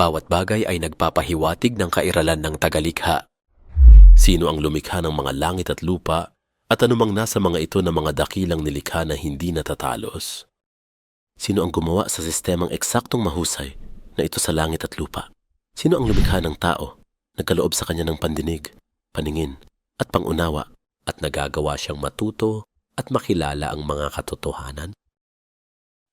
Bawat bagay ay nagpapahiwatig ng kairalan ng tagalikha. Sino ang lumikha ng mga langit at lupa at anumang nasa mga ito na mga dakilang nilikha na hindi natatalos? Sino ang gumawa sa sistemang eksaktong mahusay na ito sa langit at lupa? Sino ang lumikha ng tao, nagkaloob sa kanya ng pandinig, paningin, at pangunawa, at nagagawa siyang matuto at makilala ang mga katotohanan?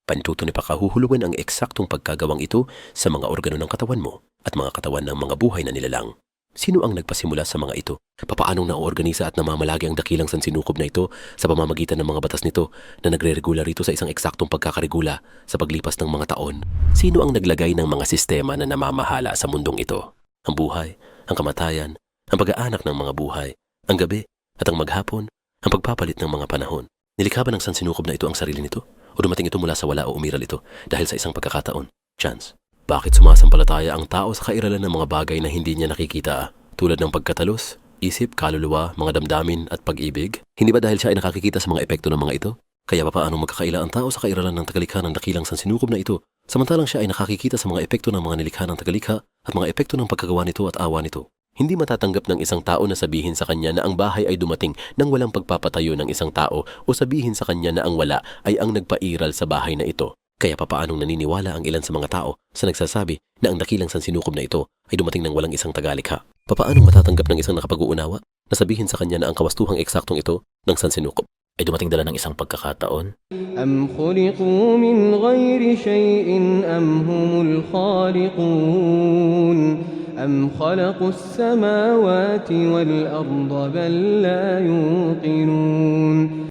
Pantuto ni pakahuhulugan ang eksaktong pagkagawang ito sa mga organo ng katawan mo at mga katawan ng mga buhay na nilalang. Sino ang nagpasimula sa mga ito? Papaanong naoorganisa at namamalagi ang dakilang sansinukob na ito sa pamamagitan ng mga batas nito na nagre-regula rito sa isang eksaktong pagkakaregula sa paglipas ng mga taon? Sino ang naglagay ng mga sistema na namamahala sa mundong ito? Ang buhay, ang kamatayan, ang pag-aanak ng mga buhay, ang gabi at ang maghapon, ang pagpapalit ng mga panahon. Nilikha ba ng sansinukob na ito ang sarili nito? O dumating ito mula sa wala o umiral ito dahil sa isang pagkakataon? Chance. Bakit sumasampalataya ang tao sa kairalan ng mga bagay na hindi niya nakikita? Tulad ng pagkatalos, isip, kaluluwa, mga damdamin at pag-ibig? Hindi ba dahil siya ay nakakikita sa mga epekto ng mga ito? Kaya pa paano magkakaila ang tao sa kairalan ng tagalikha ng dakilang sansinukob na ito? Samantalang siya ay nakakikita sa mga epekto ng mga nilikha ng tagalikha at mga epekto ng pagkagawa nito at awa nito. Hindi matatanggap ng isang tao na sabihin sa kanya na ang bahay ay dumating nang walang pagpapatayo ng isang tao o sabihin sa kanya na ang wala ay ang nagpairal sa bahay na ito. Kaya papaanong naniniwala ang ilan sa mga tao sa nagsasabi na ang dakilang sansinukob na ito ay dumating nang walang isang tagalikha? Papaanong matatanggap ng isang nakapag-uunawa na sabihin sa kanya na ang kawastuhang eksaktong ito ng sansinukob ay dumating dala ng isang pagkakataon? Am khuliqu min ghayri shay'in am humul khaliqun أم خلقوا السماوات والأرض بل لا يوقنون